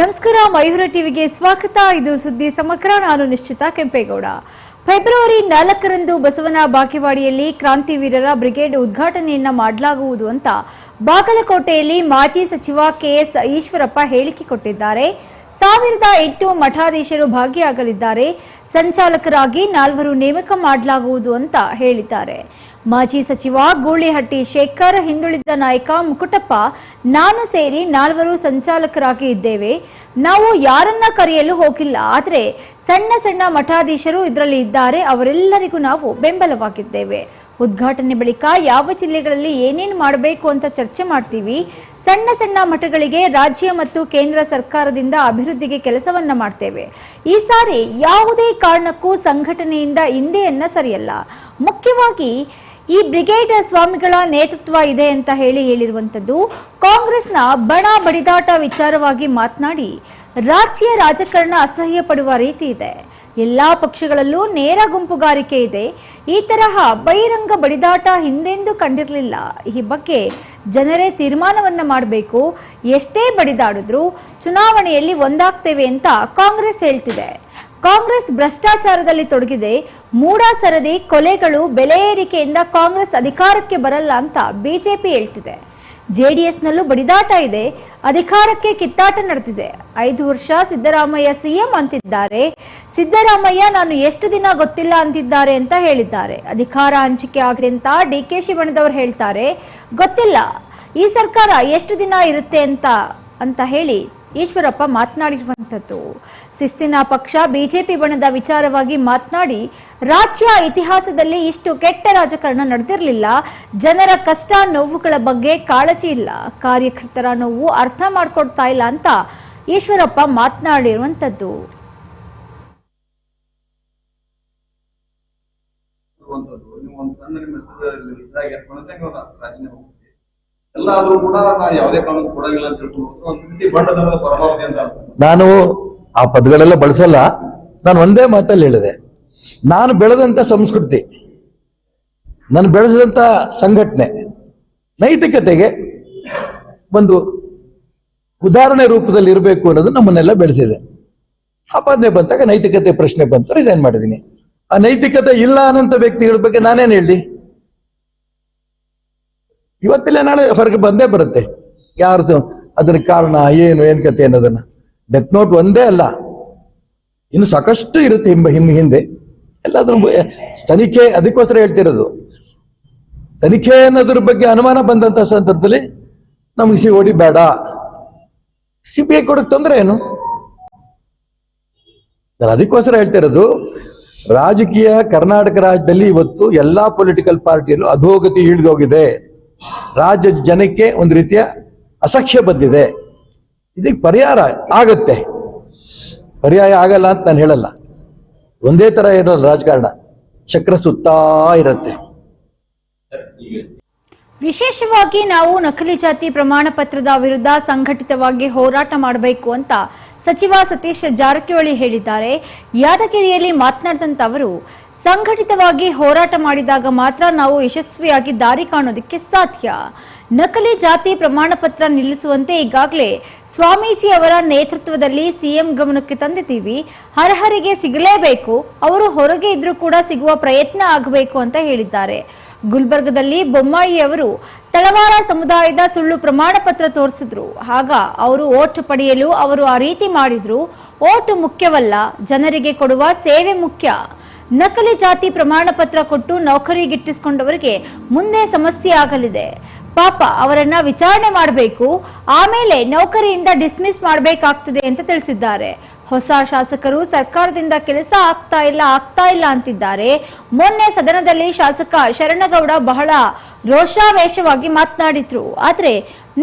ನಮಸ್ಕಾರ, ಮಯೂರ ಟಿವಿಗೆ ಸ್ವಾಗತ. ಇದು ಸುದ್ದಿ ಸಮಗ್ರ, ನಾನು ನಿಶ್ಚಿತ ಕೆಂಪೇಗೌಡ. ಫೆಬ್ರವರಿ ನಾಲ್ಕರಂದು ಬಸವನ ಬಾಕಿವಾಡಿಯಲ್ಲಿ ಕ್ರಾಂತಿವೀರರ ಬ್ರಿಗೇಡ್ ಉದ್ಘಾಟನೆಯನ್ನ ಮಾಡಲಾಗುವುದು ಅಂತ ಬಾಗಲಕೋಟೆಯಲ್ಲಿ ಮಾಜಿ ಸಚಿವ ಕೆಎಸ್ ಈಶ್ವರಪ್ಪ ಹೇಳಿಕೆ ಕೊಟ್ಟಿದ್ದಾರೆ. ಸಾವಿರದ ಎಂಟು ಮಠಾಧೀಶರು ಭಾಗಿಯಾಗಲಿದ್ದಾರೆ. ಸಂಚಾಲಕರಾಗಿ ನಾಲ್ವರು ನೇಮಕ ಮಾಡಲಾಗುವುದು ಅಂತ ಹೇಳಿದ್ದಾರೆ. ಮಾಜಿ ಸಚಿವ ಗೂಳಿಹಟ್ಟಿ ಶೇಖರ್, ಹಿಂದುಳಿದ ನಾಯಕ ಮುಕುಟಪ್ಪ, ನಾನು ಸೇರಿ ನಾಲ್ವರು ಸಂಚಾಲಕರಾಗಿ ಇದ್ದೇವೆ. ನಾವು ಯಾರನ್ನ ಕರೆಯಲು ಹೋಗಿಲ್ಲ, ಆದರೆ ಸಣ್ಣ ಸಣ್ಣ ಮಠಾಧೀಶರು ಇದರಲ್ಲಿ ಇದ್ದಾರೆ. ಅವರೆಲ್ಲರಿಗೂ ನಾವು ಬೆಂಬಲವಾಗಿದ್ದೇವೆ. ಉದ್ಘಾಟನೆ ಬಳಿಕ ಯಾವ ಜಿಲ್ಲೆಗಳಲ್ಲಿ ಏನೇನು ಮಾಡಬೇಕು ಅಂತ ಚರ್ಚೆ ಮಾಡ್ತೀವಿ. ಸಣ್ಣ ಸಣ್ಣ ಮಠಗಳಿಗೆ ರಾಜ್ಯ ಮತ್ತು ಕೇಂದ್ರ ಸರ್ಕಾರದಿಂದ ಅಭಿವೃದ್ಧಿಗೆ ಕೆಲಸವನ್ನ ಮಾಡ್ತೇವೆ. ಈ ಸಾರಿ ಯಾವುದೇ ಕಾರಣಕ್ಕೂ ಸಂಘಟನೆಯಿಂದ ಹಿಂದೆಯನ್ನ ಸರಿಯಲ್ಲ. ಮುಖ್ಯವಾಗಿ ಈ ಬ್ರಿಗೇಡ್ ಸ್ವಾಮಿಗಳ ನೇತೃತ್ವ ಇದೆ ಅಂತ ಹೇಳಿ ಹೇಳಿರುವಂಥದ್ದು, ಕಾಂಗ್ರೆಸ್ನ ಬಣ ಬಡಿದಾಟ ವಿಚಾರವಾಗಿ ಮಾತನಾಡಿ, ರಾಜ್ಯ ರಾಜಕಾರಣ ಅಸಹ್ಯ ಪಡುವ ರೀತಿ ಇದೆ. ಎಲ್ಲಾ ಪಕ್ಷಗಳಲ್ಲೂ ನೇರ ಗುಂಪುಗಾರಿಕೆ ಇದೆ. ಈ ತರಹ ಬಹಿರಂಗ ಬಡಿದಾಟ ಹಿಂದೆಂದೂ ಕಂಡಿರಲಿಲ್ಲ. ಈ ಬಗ್ಗೆ ಜನರೇ ತೀರ್ಮಾನವನ್ನು ಮಾಡಬೇಕು. ಎಷ್ಟೇ ಬಡಿದಾಡಿದ್ರೂ ಚುನಾವಣೆಯಲ್ಲಿ ಒಂದಾಗ್ತೇವೆ ಅಂತ ಕಾಂಗ್ರೆಸ್ ಹೇಳ್ತಿದೆ. ಕಾಂಗ್ರೆಸ್ ಭ್ರಷ್ಟಾಚಾರದಲ್ಲಿ ತೊಡಗಿದೆ. ಮೂಡ ಸರದಿ, ಕೊಲೆಗಳು, ಬೆಲೆ ಏರಿಕೆಯಿಂದ ಕಾಂಗ್ರೆಸ್ ಅಧಿಕಾರಕ್ಕೆ ಬರಲ್ಲ ಅಂತ ಬಿಜೆಪಿ ಹೇಳ್ತಿದೆ. ಜೆಡಿಎಸ್ನಲ್ಲೂ ಬಡಿದಾಟ ಇದೆ. ಅಧಿಕಾರಕ್ಕೆ ಕಿತ್ತಾಟ ನಡೆದಿದೆ. ಐದು ವರ್ಷ ಸಿದ್ದರಾಮಯ್ಯ ಸಿಎಂ ಅಂತಿದ್ದಾರೆ. ಸಿದ್ದರಾಮಯ್ಯ, ನಾನು ಎಷ್ಟು ದಿನ ಗೊತ್ತಿಲ್ಲ ಅಂತಿದ್ದಾರೆ ಅಂತ ಹೇಳಿದ್ದಾರೆ. ಅಧಿಕಾರ ಹಂಚಿಕೆ ಆಗಿದೆ ಅಂತ ಡಿ ಕೆ ಶಿವಣ್ಣದವರು ಹೇಳ್ತಾರೆ. ಗೊತ್ತಿಲ್ಲ. ಈ ಸರ್ಕಾರ ಎಷ್ಟು ದಿನ ಇರುತ್ತೆ ಅಂತ ಅಂತ ಹೇಳಿ ಈಶ್ವರಪ್ಪ ಮಾತನಾಡಿರುವಂಥದ್ದು. ಶಿಸ್ತಿನ ಪಕ್ಷ ಬಿಜೆಪಿ ಬಣದ ವಿಚಾರವಾಗಿ ಮಾತನಾಡಿ, ರಾಜ್ಯ ಇತಿಹಾಸದಲ್ಲಿ ಇಷ್ಟು ಕೆಟ್ಟ ರಾಜಕಾರಣ ನಡೆದಿರಲಿಲ್ಲ. ಜನರ ಕಷ್ಟ, ನೋವುಗಳ ಬಗ್ಗೆ ಕಾಳಜಿ ಇಲ್ಲ. ಕಾರ್ಯಕರ್ತರ ನೋವು ಅರ್ಥ ಮಾಡ್ಕೊಡ್ತಾ ಇಲ್ಲ ಅಂತ ಈಶ್ವರಪ್ಪ ಮಾತನಾಡಿರುವಂಥದ್ದು. ರಾಜೀನಾಮೆ ಹೋಗ್ತೀವಿ ಎಲ್ಲ ಆದ್ರೂ ಕೂಡ ಯಾವುದೇ ಅಂತ ಪರಮಾವಧಿ ಅಂತ ನಾನು ಆ ಪದಗಳೆಲ್ಲ ಬಳಸಲ್ಲ. ನಾನು ಒಂದೇ ಮಾತಲ್ಲಿ ಹೇಳಿದೆ. ನಾನು ಬೆಳೆದಂತ ಸಂಸ್ಕೃತಿ, ನಾನು ಬೆಳೆಸಿದಂತ ಸಂಘಟನೆ, ನೈತಿಕತೆಗೆ ಒಂದು ಉದಾಹರಣೆ ರೂಪದಲ್ಲಿ ಇರಬೇಕು ಅನ್ನೋದು ನಮ್ಮನ್ನೆಲ್ಲ ಬೆಳೆಸಿದೆ. ಆಪಾದನೆ ಬಂದಾಗ ನೈತಿಕತೆ ಪ್ರಶ್ನೆ ಬಂತು ರಿಸೈನ್ ಮಾಡಿದ್ದೀನಿ. ಆ ನೈತಿಕತೆ ಇಲ್ಲ ಅನ್ನೋಂಥ ವ್ಯಕ್ತಿಗಳ ಬಗ್ಗೆ ನಾನೇನು ಹೇಳಿ ಇವತ್ತಿಲ್ಲ, ನಾಳೆ ಹೊರಗೆ ಬಂದೇ ಬರುತ್ತೆ. ಯಾರು ಅದರ ಕಾರಣ ಏನು, ಏನ್ ಕತೆ ಅನ್ನೋದನ್ನ. ಡೆತ್ ನೋಟ್ ಒಂದೇ ಅಲ್ಲ. ಇನ್ನು ಸಾಕಷ್ಟು ಇರುತ್ತೆ ಹಿಂಬ ಹಿಮ್ ಹಿಂದೆ. ಎಲ್ಲಾದ್ರೂ ತನಿಖೆ ಅದಕ್ಕೋಸ್ಕರ ಹೇಳ್ತಿರೋದು. ತನಿಖೆ ಅನ್ನೋದ್ರ ಬಗ್ಗೆ ಅನುಮಾನ ಬಂದಂತ ಸಂದರ್ಭದಲ್ಲಿ ನಮ್ಗೆ ಸಿ ಓಡಿ ಬೇಡ. ಸಿ ಬಿ ಐ ಕೊಡಕ್ ತೊಂದರೆ ಏನು? ಅದಕ್ಕೋಸ್ಕರ ಹೇಳ್ತಿರೋದು, ರಾಜಕೀಯ ಕರ್ನಾಟಕ ರಾಜ್ಯದಲ್ಲಿ ಇವತ್ತು ಎಲ್ಲಾ ಪೊಲಿಟಿಕಲ್ ಪಾರ್ಟಿಯಲ್ಲೂ ಅಧೋಗತಿ ಇಳಿದೋಗಿದೆ. ರಾಜ್ಯದ ಜನಕ್ಕೆ ಒಂದು ರೀತಿಯ ಅಸಖ್ಯ ಬಂದಿದೆ. ಇದಕ್ಕೆ ಪರಿಹಾರ ಆಗತ್ತೆ. ಪರ್ಯಾಯ ಆಗಲ್ಲ ಅಂತ ನಾನು ಹೇಳಲ್ಲ. ಒಂದೇ ತರ ಇರೋಲ್ಲ ರಾಜಕಾರಣ. ಚಕ್ರ ಸುತ್ತಾ ಇರತ್ತೆ. ವಿಶೇಷವಾಗಿ ನಾವು ನಕಲಿ ಜಾತಿ ಪ್ರಮಾಣ ಪತ್ರದ ವಿರುದ್ಧ ಸಂಘಟಿತವಾಗಿ ಹೋರಾಟ ಮಾಡಬೇಕು ಅಂತ ಸಚಿವ ಸತೀಶ್ ಜಾರಕಿಹೊಳಿ ಹೇಳಿದ್ದಾರೆ. ಯಾದಗಿರಿಯಲ್ಲಿ ಮಾತನಾಡಿದಂತ ಅವರು ಸಂಘಟಿತವಾಗಿ ಹೋರಾಟ ಮಾಡಿದಾಗ ಮಾತ್ರ ನಾವು ಯಶಸ್ವಿಯಾಗಿ ದಾರಿ ಕಾಣೋದಕ್ಕೆ ಸಾಧ್ಯ. ನಕಲಿ ಜಾತಿ ಪ್ರಮಾಣ ಪತ್ರ ನಿಲ್ಲಿಸುವಂತೆ ಈಗಾಗಲೇ ಸ್ವಾಮೀಜಿ ಅವರ ನೇತೃತ್ವದಲ್ಲಿ ಸಿಎಂ ಗಮನಕ್ಕೆ ತಂದಿದ್ದೀವಿ. ಹರಹರಿಗೆ ಸಿಗಲೇಬೇಕು. ಅವರು ಹೊರಗೆ ಇದ್ರೂ ಕೂಡ ಸಿಗುವ ಪ್ರಯತ್ನ ಆಗಬೇಕು ಅಂತ ಹೇಳಿದ್ದಾರೆ. ಗುಲ್ಬರ್ಗದಲ್ಲಿ ಬೊಮ್ಮಾಯಿ ಅವರು ತಳವಾರ ಸಮುದಾಯದ ಸುಳ್ಳು ಪ್ರಮಾಣ ಪತ್ರ ತೋರಿಸಿದ್ರು. ಆಗ ಅವರು ಓಟ್ ಪಡೆಯಲು ಅವರು ಆ ರೀತಿ ಮಾಡಿದ್ರು. ಓಟು ಮುಖ್ಯವಲ್ಲ, ಜನರಿಗೆ ಕೊಡುವ ಸೇವೆ ಮುಖ್ಯ. ನಕಲಿ ಜಾತಿ ಪ್ರಮಾಣ ಪತ್ರ ಕೊಟ್ಟು ನೌಕರಿಗಿಟ್ಟಿಸಿಕೊಂಡವರಿಗೆ ಮುಂದೆ ಸಮಸ್ಯೆ ಆಗಲಿದೆ. ಪಾಪ ಅವರನ್ನ ವಿಚಾರಣೆ ಮಾಡಬೇಕು, ಆಮೇಲೆ ನೌಕರಿಯಿಂದ ಡಿಸ್ಮಿಸ್ ಮಾಡಬೇಕಾಗ್ತದೆ ಅಂತ ತಿಳಿಸಿದ್ದಾರೆ. ಹೊಸ ಶಾಸಕರು ಸರ್ಕಾರದಿಂದ ಕೆಲಸ ಆಗ್ತಾ ಇಲ್ಲ ಆಗ್ತಾ ಇಲ್ಲ ಅಂತಿದ್ದಾರೆ. ಮೊನ್ನೆ ಸದನದಲ್ಲಿ ಶಾಸಕ ಶರಣಗೌಡ ಬಹಳ ರೋಷಾವೇಶವಾಗಿ ಮಾತನಾಡಿದ್ರು. ಆದ್ರೆ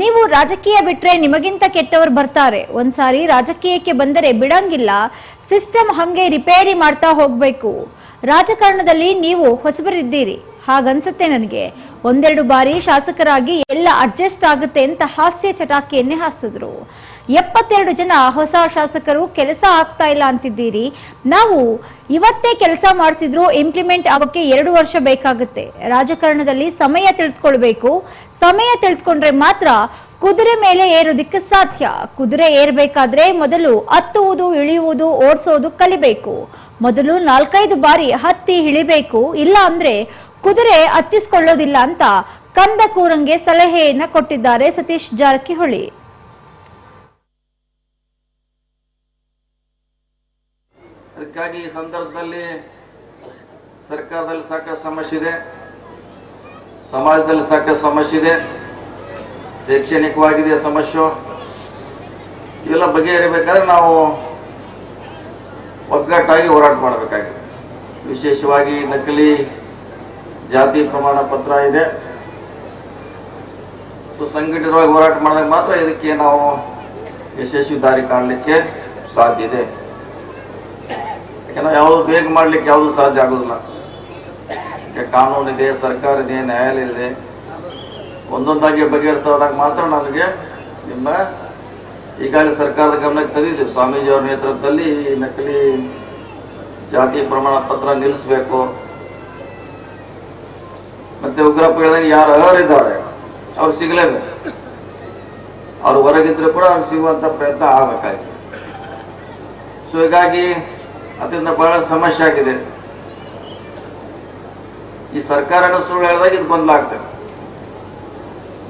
ನೀವು ರಾಜಕೀಯ ಬಿಟ್ರೆ ನಿಮಗಿಂತ ಕೆಟ್ಟವರು ಬರ್ತಾರೆ. ಒಂದ್ಸಾರಿ ರಾಜಕೀಯಕ್ಕೆ ಬಂದರೆ ಬಿಡಂಗಿಲ್ಲ, ಸಿಸ್ಟಮ್ ಹಂಗೆ ರಿಪೇರಿ ಮಾಡ್ತಾ ಹೋಗ್ಬೇಕು. ರಾಜಕಾರಣದಲ್ಲಿ ನೀವು ಹೊಸಬರಿದ್ದೀರಿ. ಹಾಗನ್ಸುತ್ತೆ ನನಗೆ. ಒಂದೆರಡು ಬಾರಿ ಶಾಸಕರಾಗಿ ಎಲ್ಲ ಅಡ್ಜಸ್ಟ್ ಆಗುತ್ತೆ ಅಂತ ಹಾಸ್ಯ ಚಟಾಕಿಯನ್ನೇ ಹಾಸಿದ್ರು ಎಪ್ಪತ್ತೆರಡು ಜನ ಹೊಸ ಶಾಸಕರು ಕೆಲಸ ಆಗ್ತಾ ಇಲ್ಲ ಅಂತಿದ್ದೀರಿ. ನಾವು ಇವತ್ತೇ ಕೆಲಸ ಮಾಡಿಸಿದ್ರು ಇಂಪ್ಲಿಮೆಂಟ್ ಆಗೋಕ್ಕೆ ಎರಡು ವರ್ಷ ಬೇಕಾಗುತ್ತೆ. ರಾಜಕಾರಣದಲ್ಲಿ ಸಮಯ ತಿಳಿದುಕೊಳ್ಬೇಕು ಸಮಯ ತಿಳಿದುಕೊಂಡ್ರೆ ಮಾತ್ರ ಕುದುರೆ ಮೇಲೆ ಏರೋದಿಕ್ಕೆ ಸಾಧ್ಯ. ಕುದುರೆ ಏರ್ಬೇಕಾದ್ರೆ ಮೊದಲು ಹತ್ತುವುದು, ಇಳಿಯುವುದು, ಓಡಿಸೋದು ಕಲಿಬೇಕು. ಮೊದಲು ನಾಲ್ಕೈದು ಬಾರಿ ಹತ್ತಿ ಇಳಿಬೇಕು. ಇಲ್ಲ ಅಂದ್ರೆ ಕುದುರೆ ಹತ್ತಿಸ್ಕೊಳ್ಳೋದಿಲ್ಲ ಅಂತ ಕಂದ ಕೂರಂಗೆ ಸಲಹೆಯನ್ನ ಕೊಟ್ಟಿದ್ದಾರೆ ಸತೀಶ್ ಜಾರಕಿಹೊಳಿ. ಅದಕ್ಕಾಗಿ ಈ ಸಂದರ್ಭದಲ್ಲಿ ಸರ್ಕಾರದಲ್ಲಿ ಸಾಕಷ್ಟು ಸಮಸ್ಯೆ ಇದೆ. ಸಮಾಜದಲ್ಲಿ ಸಾಕಷ್ಟು ಸಮಸ್ಯೆ ಇದೆ. ಶೈಕ್ಷಣಿಕವಾಗಿದೆ, ಸಮಸ್ಯೆ. ಇವೆಲ್ಲ ಬಗೆಹರಿಬೇಕಾದ್ರೆ ನಾವು ಒಗ್ಗಟ್ಟಾಗಿ ಹೋರಾಟ ಮಾಡಬೇಕಾಗಿದೆ. ವಿಶೇಷವಾಗಿ ನಕಲಿ ಜಾತಿ ಪ್ರಮಾಣ ಪತ್ರ ಇದೆ. ಸೊ, ಸಂಘಟಿತವಾಗಿ ಹೋರಾಟ ಮಾಡಿದಾಗ ಮಾತ್ರ ಇದಕ್ಕೆ ನಾವು ಯಶಸ್ವಿ ದಾರಿ ಕಾಣಲಿಕ್ಕೆ ಸಾಧ್ಯ ಇದೆ. ಯಾಕಂದ್ರೆ ಯಾವುದು ಬೇಗ ಮಾಡ್ಲಿಕ್ಕೆ ಯಾವುದು ಸಾಧ್ಯ ಆಗೋದಿಲ್ಲ. ಕಾನೂನಿದೆ ಸರ್ಕಾರ ಇದೆ ನ್ಯಾಯಾಲಯ ಇದೆ ಒಂದೊಂದಾಗಿ ಬಗೆಹರಿತವಾದಾಗ ಮಾತ್ರ ನನಗೆ ನಿಮ್ಮ ಈಗಾಗಲೇ ಸರ್ಕಾರದ ಗಮನಕ್ಕೆ ತಂದಿದ್ದೀವಿ. ಸ್ವಾಮೀಜಿ ಅವರ ನೇತೃತ್ವದಲ್ಲಿ ನಕಲಿ ಜಾತಿ ಪ್ರಮಾಣ ಪತ್ರ ನಿಲ್ಲಿಸಬೇಕು. ಮತ್ತೆ ಉಗ್ರಪ್ಪ ಹೇಳಿದಾಗ ಯಾರು ಅರ್ಹರಿದ್ದಾರೆ? ಅವ್ರು ಸಿಗಲೇಬೇಕು. ಅವ್ರು ಹೊರಗಿದ್ರು ಕೂಡ ಅವ್ರು ಸಿಗುವಂತ ಪ್ರಯತ್ನ ಆಗಬೇಕಾಗಿದೆ ಸೊ ಹೀಗಾಗಿ ಅತ್ಯಂತ ಬಹಳ ಸಮಸ್ಯೆ ಆಗಿದೆ. ಈ ಸರ್ಕಾರನ ಸುಳ್ಳು ಹೇಳಿದಾಗ ಇದು ಗೊಂದಲಾಗ್ತದೆ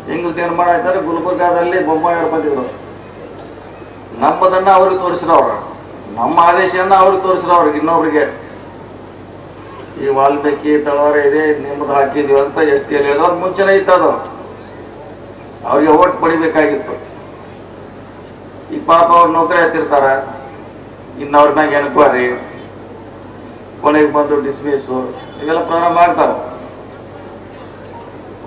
ಹೆಂಗ್ ನಿರ್ಮಾಣ ಆಯ್ತಾರೆ ಗುಲ್ಬರ್ಗಾದಲ್ಲಿ ಬೊಮ್ಮಾಯಿಯವ್ರು ಬಂದಿದ್ರು ನಮ್ಮದನ್ನ ಅವ್ರಿಗೆ ತೋರಿಸಿರೋರು ನಮ್ಮ ಆದೇಶವನ್ನ ಅವ್ರಿಗೆ ತೋರಿಸಿರೋರು ಇನ್ನೊಬ್ರಿಗೆ. ಈ ವಾಲ್ಮೀಕಿ ತಳವಾರ ಇದೆ ನಿಮ್ಮದು ಹಾಕಿದೀವಿ ಅಂತ ಎಷ್ಟು ಹೇಳಿದ್ರು, ಅದು ಮುಂಚೆನೇ ಇತ್ತದು ಅವ್ರಿಗೆ ಓಟ್ ಪಡಿಬೇಕಾಗಿತ್ತು. ಈ ಪಾಪ ಅವ್ರ ನೌಕರಿ ಹತ್ತಿರ್ತಾರ. ಇನ್ನವ್ರ ಮ್ಯಾಗ ಎನ್ಕ್ವೈರಿ. ಕೊನೆಗೆ ಬಂದು ಡಿಸ್ಮಿಸ್. ಇವೆಲ್ಲ ಪ್ರಾರಂಭ ಆಗ್ತಾವ.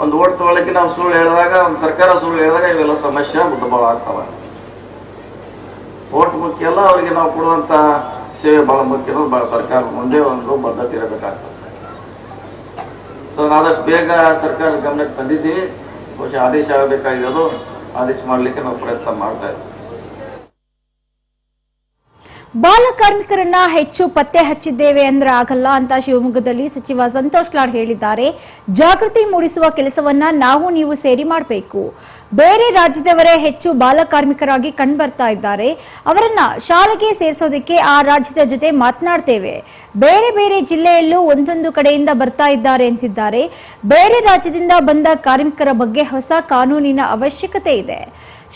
ಒಂದು ಓಟ್ ತಗೊಳಕ್ಕೆ ನಾವು ಸುಳ್ಳು ಹೇಳಿದಾಗ, ಒಂದು ಸರ್ಕಾರ ಸುಳ್ಳು ಹೇಳಿದಾಗ ಇವೆಲ್ಲ ಸಮಸ್ಯೆ ಉದ್ಭವ ಆಗ್ತಾವ. ಓಟ್ ಮುಖ್ಯ ಅಲ್ಲ ಅವರಿಗೆ ನಾವು ಕೊಡುವಂತ ಸೇವೆ ಬಹಳ ಮುಖ್ಯ ಅನ್ನೋದು ಬಹಳ ಸರ್ಕಾರ ಮುಂದೆ ಒಂದು ಬದ್ಧತೆ ಇರಬೇಕಾಗ್ತದೆ. ಸೊ ಆದಷ್ಟು ಬೇಗ ಸರ್ಕಾರ ಗಮನಕ್ಕೆ ತಂದಿದ್ದೀವಿ ಬಹುಶಃ ಆದೇಶ ಆಗಬೇಕಾಗಿರೋದು ಆದೇಶ ಮಾಡಲಿಕ್ಕೆ ನಾವು ಪ್ರಯತ್ನ ಮಾಡ್ತಾ ಇದ್ದೀವಿ. ಬಾಲ ಕಾರ್ಮಿಕರನ್ನ ಹೆಚ್ಚು ಪತ್ತೆ ಹಚ್ಚಿದ್ದೇವೆ ಅಂದ್ರೆ ಆಗಲ್ಲ ಅಂತ ಶಿವಮೊಗ್ಗದಲ್ಲಿ ಸಚಿವ ಸಂತೋಷ್ ಲಾಡ್ ಹೇಳಿದ್ದಾರೆ. ಜಾಗೃತಿ ಮೂಡಿಸುವ ಕೆಲಸವನ್ನ ನಾವು ನೀವು ಸೇರಿ ಮಾಡಬೇಕು. ಬೇರೆ ರಾಜ್ಯದವರೇ ಹೆಚ್ಚು ಬಾಲ ಕಾರ್ಮಿಕರಾಗಿ ಕಂಡುಬರ್ತಾ ಇದ್ದಾರೆ. ಅವರನ್ನ ಶಾಲೆಗೆ ಸೇರಿಸೋದಕ್ಕೆ ಆ ರಾಜ್ಯದ ಜೊತೆ ಮಾತನಾಡ್ತೇವೆ. ಬೇರೆ ಬೇರೆ ಜಿಲ್ಲೆಯಲ್ಲೂ ಒಂದೊಂದು ಕಡೆಯಿಂದ ಬರ್ತಾ ಇದ್ದಾರೆ ಅಂತಿದ್ದಾರೆ. ಬೇರೆ ರಾಜ್ಯದಿಂದ ಬಂದ ಕಾರ್ಮಿಕರ ಬಗ್ಗೆ ಹೊಸ ಕಾನೂನಿನ ಅವಶ್ಯಕತೆ ಇದೆ.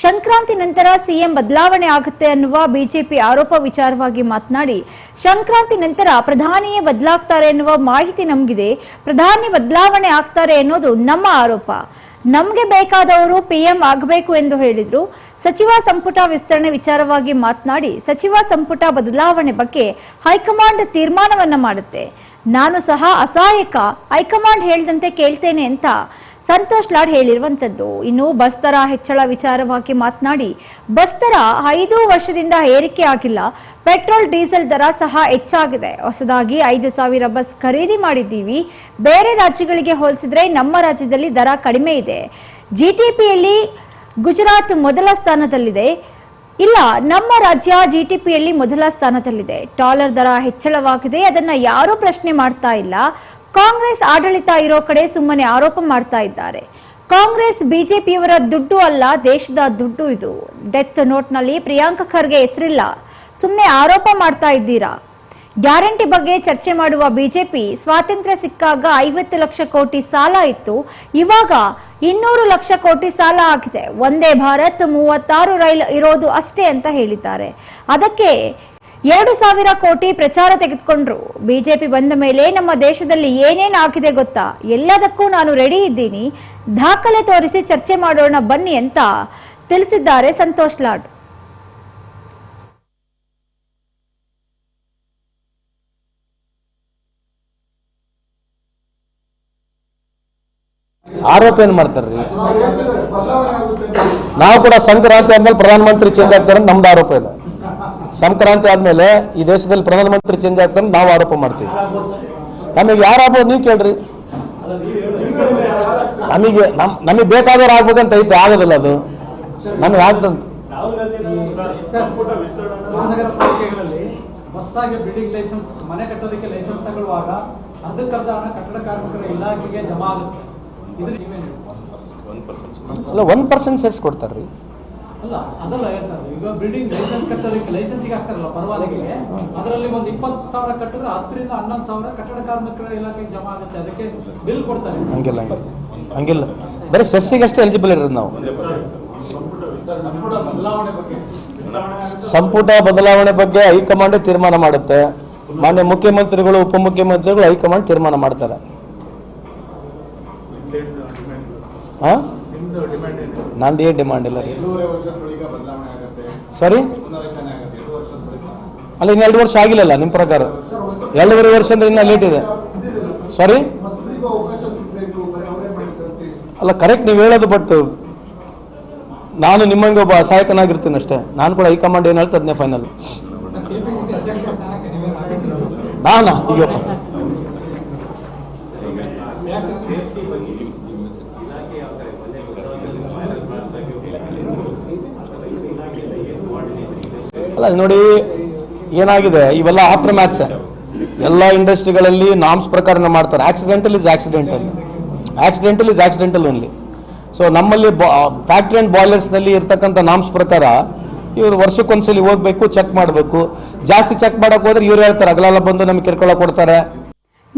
ಸಂಕ್ರಾಂತಿ ನಂತರ ಸಿಎಂ ಬದಲಾವಣೆ ಆಗುತ್ತೆ ಅನ್ನುವ ಬಿಜೆಪಿ ಆರೋಪ ವಿಚಾರವಾಗಿ ಮಾತನಾಡಿ, ಸಂಕ್ರಾಂತಿ ನಂತರ ಪ್ರಧಾನಿಯೇ ಬದಲಾಗ್ತಾರೆ ಎನ್ನುವ ಮಾಹಿತಿ ನಮಗಿದೆ, ಪ್ರಧಾನಿ ಬದಲಾವಣೆ ಆಗ್ತಾರೆ ಅನ್ನೋದು ನಮ್ಮ ಆರೋಪ. ನಮಗೆ ಬೇಕಾದವರು ಪಿಎಂ ಆಗಬೇಕು ಎಂದು ಹೇಳಿದ್ರು. ಸಚಿವ ಸಂಪುಟ ವಿಸ್ತರಣೆ ವಿಚಾರವಾಗಿ ಮಾತನಾಡಿ, ಸಚಿವ ಸಂಪುಟ ಬದಲಾವಣೆ ಬಗ್ಗೆ ಹೈಕಮಾಂಡ್ ತೀರ್ಮಾನವನ್ನ ಮಾಡುತ್ತೆ. ನಾನು ಸಹ ಅಸಹಾಯಕ, ಹೈಕಮಾಂಡ್ ಹೇಳಿದಂತೆ ಕೇಳ್ತೇನೆ ಅಂತ ಸಂತೋಷ್ ಲಾಡ್ ಹೇಳಿರುವಂತದ್ದು, ಇನ್ನು ಬಸ್ ದರ ಹೆಚ್ಚಳ ವಿಚಾರವಾಗಿ ಮಾತನಾಡಿ ಬಸ್ ದರ ಐದು ವರ್ಷದಿಂದ ಏರಿಕೆ ಆಗಿಲ್ಲ, ಪೆಟ್ರೋಲ್, ಡೀಸೆಲ್ ದರ ಸಹ ಹೆಚ್ಚಾಗಿದೆ. ಹೊಸದಾಗಿ ಐದು ಸಾವಿರ ಬಸ್ ಖರೀದಿ ಮಾಡಿದ್ದೀವಿ. ಬೇರೆ ರಾಜ್ಯಗಳಿಗೆ ಹೋಲಿಸಿದ್ರೆ ನಮ್ಮ ರಾಜ್ಯದಲ್ಲಿ ದರ ಕಡಿಮೆ ಇದೆ. ಜಿಟಿಪಿಯಲ್ಲಿ ಗುಜರಾತ್ ಮೊದಲ ಸ್ಥಾನದಲ್ಲಿದೆ. ಇಲ್ಲ, ನಮ್ಮ ರಾಜ್ಯ ಜಿಟಿಪಿಯಲ್ಲಿ ಮೊದಲ ಸ್ಥಾನದಲ್ಲಿದೆ. ಟಾಲರ್ ದರ ಹೆಚ್ಚಳವಾಗಿದೆ. ಅದನ್ನ ಯಾರೂ ಪ್ರಶ್ನೆ ಮಾಡ್ತಾ ಇಲ್ಲ. ಕಾಂಗ್ರೆಸ್ ಆಡಳಿತ ಇರೋ ಕಡೆ ಸುಮ್ಮನೆ ಆರೋಪ ಮಾಡ್ತಾ ಇದ್ದಾರೆ. ಕಾಂಗ್ರೆಸ್ ಬಿಜೆಪಿಯವರ ದುಡ್ಡು ಅಲ್ಲ, ದೇಶದ ದುಡ್ಡು ಇದು. ಡೆತ್ ನೋಟ್ನಲ್ಲಿ ಪ್ರಿಯಾಂಕ ಖರ್ಗೆ ಹೆಸರಿಲ್ಲ. ಸುಮ್ಮನೆ ಆರೋಪ ಮಾಡ್ತಾ ಇದ್ದೀರಾ? ಗ್ಯಾರಂಟಿ ಬಗ್ಗೆ ಚರ್ಚೆ ಮಾಡುವ ಬಿಜೆಪಿ ಸ್ವಾತಂತ್ರ್ಯ ಸಿಕ್ಕಾಗ ಐವತ್ತು ಲಕ್ಷ ಕೋಟಿ ಸಾಲ ಇತ್ತು. ಇವಾಗ ಇನ್ನೂರು ಲಕ್ಷ ಕೋಟಿ ಸಾಲ ಆಗಿದೆ. ಒಂದೇ ಭಾರತ್, ಮೂವತ್ತಾರು ರೈಲ್ ಇರೋದು ಅಷ್ಟೇ ಅಂತ ಹೇಳಿದ್ದಾರೆ. ಅದಕ್ಕೆ ಎರಡು ಸಾವಿರ ಕೋಟಿ ಪ್ರಚಾರ ತೆಗೆದುಕೊಂಡ್ರು. ಬಿಜೆಪಿ ಬಂದ ಮೇಲೆ ನಮ್ಮ ದೇಶದಲ್ಲಿ ಏನೇನು ಆಗಿದೆ ಗೊತ್ತಾ? ಎಲ್ಲದಕ್ಕೂ ನಾನು ರೆಡಿ ಇದ್ದೀನಿ. ದಾಖಲೆ ತೋರಿಸಿ ಚರ್ಚೆ ಮಾಡೋಣ ಬನ್ನಿ ಅಂತ ತಿಳಿಸಿದ್ದಾರೆ ಸಂತೋಷ್ ಲಾಡ್. ಆರೋಪ ಏನ್ ಮಾಡ್ತಾರ್ರಿ? ನಾವು ಕೂಡ ಸಂಕ್ರಾಂತಿ ಆದ್ಮೇಲೆ ಪ್ರಧಾನಮಂತ್ರಿ ಚೇಂಜ್ ಆಗ್ತಾರೆ ನಮ್ದು ಆರೋಪ ಇದೆ ಸಂಕ್ರಾಂತಿ ಆದ್ಮೇಲೆ ಈ ದೇಶದಲ್ಲಿ ಪ್ರಧಾನಮಂತ್ರಿ ಚೇಂಜ್ ಆಗ್ತಾನೆ ನಾವು ಆರೋಪ ಮಾಡ್ತೀವಿ. ನಮಗೆ ಯಾರು ಆಗ್ಬೋದು ನೀವು ಕೇಳ್ರಿ. ನಮಗೆ ನಮ್ ನಮಗೆ ಬೇಕಾದವ್ರು ಆಗ್ಬೇಕಂತ ಐತೆ ಆಗೋದಿಲ್ಲ ಅದು. ನಮಗೆ ಆಗ್ತಂತ. ಹೊಸದಾಗಿ ಬಿಲ್ಡಿಂಗ್ ಲೈಸೆನ್ಸ್ ಮನೆ ಕಟ್ಟೋದಕ್ಕೆ ಲೈಸೆನ್ಸ್ ತಗೊಳ್ಳುವಾಗ ಅರ್ಧಕ್ಕರ್ಧ ಹಣ ಕಟ್ಟಡ ಕಾರ್ಮಿಕರ ಇಲಾಖೆಗೆ ಜಮಾ ಆಗುತ್ತೆ. ಇದು ನೀವೇನು ಅಲ್ಲ ಒನ್ ಪರ್ಸೆಂಟ್ ಸೆಸ್ ಕೊಡ್ತಾರ್ರಿ. ಅಲ್ಲ, ಅದಲ್ಲ ಹೇಳ್ತಾರೆ ಈಗ ಬಿಲ್ಡಿಂಗ್ ಲೈಸೆನ್ಸ್ ಕಟ್ಟೋದಕ್ಕೆ ಲೈಸೆನ್ಸಿಗೆ ಹಾಕ್ತಾರಲ್ಲ ಪರವಾನಗಿಗೆ ಅದರಲ್ಲಿ ಒಂದು ಇಪ್ಪತ್ತು ಸಾವಿರ ಕಟ್ಟಿದ್ರೆ ಹತ್ತರಿಂದ ಹನ್ನೊಂದು ಸಾವಿರ ಕಟ್ಟಡ ಕಾರ್ಮಿಕರ ಇಲಾಖೆಗೆ ಜಮಾ ಆಗುತ್ತೆ. ಅದಕ್ಕೆ ಬಿಲ್ ಕೊಡ್ತಾರೆ. ಹಂಗಿಲ್ಲ ಹಂಗಿಲ್ಲ. ಬರೀ ಅಷ್ಟೇ ಎಲಿಜಿಬಲ್ ಇರೋದು ನಾವು. ಸಂಪುಟ ಬದಲಾವಣೆ ಬಗ್ಗೆ ಹೈಕಮಾಂಡ್ ತೀರ್ಮಾನ ಮಾಡುತ್ತೆ. ಮಾನ್ಯ ಮುಖ್ಯಮಂತ್ರಿಗಳು, ಉಪಮುಖ್ಯಮಂತ್ರಿಗಳು ಹೈಕಮಾಂಡ್ ತೀರ್ಮಾನ ಮಾಡ್ತಾರೆ. ಹಾ ನಂದು ಏನು ಡಿಮಾಂಡ್ ಇಲ್ಲ ರೀ? ಸಾರಿ ಅಲ್ಲ ಇನ್ನು ಎರಡು ವರ್ಷ ಆಗಿಲ್ಲಲ್ಲ ನಿಮ್ಮ ಪ್ರಕಾರ? ಎರಡೂವರೆ ವರ್ಷ ಅಂದ್ರೆ ಇನ್ನೂ ಲೇಟ್ ಇದೆ. ಸಾರಿ ಅಲ್ಲ ಕರೆಕ್ಟ್ ನೀವು ಹೇಳೋದು ಬಟ್ ನಾನು ನಿಮ್ಮಂಗೆ ಒಬ್ಬ ಸಹಾಯಕನಾಗಿರ್ತೀನಿ ಅಷ್ಟೇ. ನಾನು ಕೂಡ ಹೈಕಮಾಂಡ್ ಏನು ಹೇಳ್ತದೆ ಅದನ್ನೇ ಫೈನಲ್ ನಾ ನಾ ಸ್ಥಾನಕ್ಕೆ ನಾನಾ? ಈಗಪ್ಪ ಅಲ್ಲ ನೋಡಿ ಏನಾಗಿದೆ? ಇವೆಲ್ಲ ಆಫ್ಟರ್ ಮ್ಯಾಕ್ಸ್ ಎಲ್ಲ ಇಂಡಸ್ಟ್ರಿಗಳಲ್ಲಿ ನಾಮ್ಸ್ ಪ್ರಕಾರನ ಮಾಡ್ತಾರೆ. Accidental is accidental accidental is accidental only so ನಮ್ಮಲ್ಲಿ ಫ್ಯಾಕ್ಟ್ರಿ ಅಂಡ್ ಬಾಯ್ಲರ್ಸ್ನಲ್ಲಿ ಇರ್ತಕ್ಕಂಥ ನಾಮ್ಸ್ ಪ್ರಕಾರ ಇವರು ವರ್ಷಕ್ಕೊಂದ್ಸಲಿ ಹೋಗ್ಬೇಕು ಚೆಕ್ ಮಾಡಬೇಕು. ಜಾಸ್ತಿ ಚೆಕ್ ಮಾಡೋಕೆ ಹೋದ್ರೆ ಇವ್ರು ಹೇಳ್ತಾರೆ ಅಗಲೆಲ್ಲ ಬಂದು ನಮ್ಗೆ ಕಿರ್ಕೊಳ್ಳೋ ಕೊಡ್ತಾರೆ.